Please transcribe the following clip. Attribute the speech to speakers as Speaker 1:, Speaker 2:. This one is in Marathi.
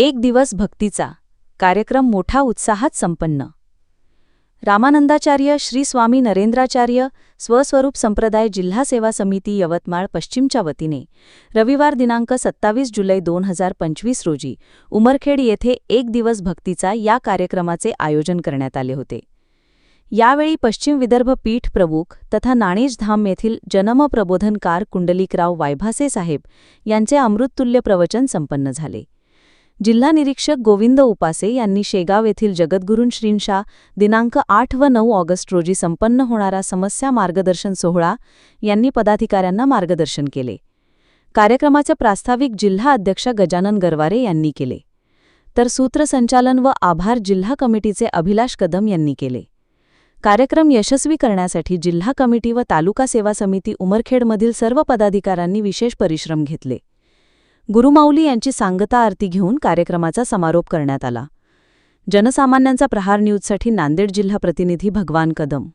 Speaker 1: एक दिवस भक्तीचा कार्यक्रम मोठा उत्साहात संपन्न. रामानंदाचार्य श्री स्वामी नरेंद्राचार्य स्वस्वरूप संप्रदाय जिल्हा सेवा समिती यवतमाळ पश्चिमच्या वतीने रविवार दिनांक सत्तावीस जुलै दोन हजार पंचवीस रोजी उमरखेड येथे एक दिवस भक्तीचा या कार्यक्रमाचे आयोजन करण्यात आले होते. यावेळी पश्चिम विदर्भ पीठ प्रमुख तथा नाणेजधाम येथील जन्मप्रबोधनकार कुंडलिकराव वायभासे साहेब यांचे अमृततुल्य प्रवचन संपन्न झाले. जिल्हा निरीक्षक गोविंद उपासे यांनी शेगाव येथील जगद्गुरूंश्रींशा दिनांक आठ व नऊ ऑगस्ट रोजी संपन्न होणारा समस्या मार्गदर्शन सोहळा यांनी पदाधिकाऱ्यांना मार्गदर्शन केले. कार्यक्रमाचे प्रास्ताविक जिल्हा अध्यक्ष गजानन गरवारे यांनी केले. तर सूत्रसंचालन व आभार जिल्हा कमिटीचे अभिलाष कदम यांनी केले. कार्यक्रम यशस्वी करण्यासाठी जिल्हा कमिटी व तालुका सेवा समिती उमरखेडमधील सर्व पदाधिकाऱ्यांनी विशेष परिश्रम घेतले. गुरुमाऊली यांची सांगता आरती घेऊन कार्यक्रमाचा समारोप करण्यात आला. जनसामान्यांचा प्रहार न्यूजसाठी नांदेड जिल्हा प्रतिनिधी भगवान कदम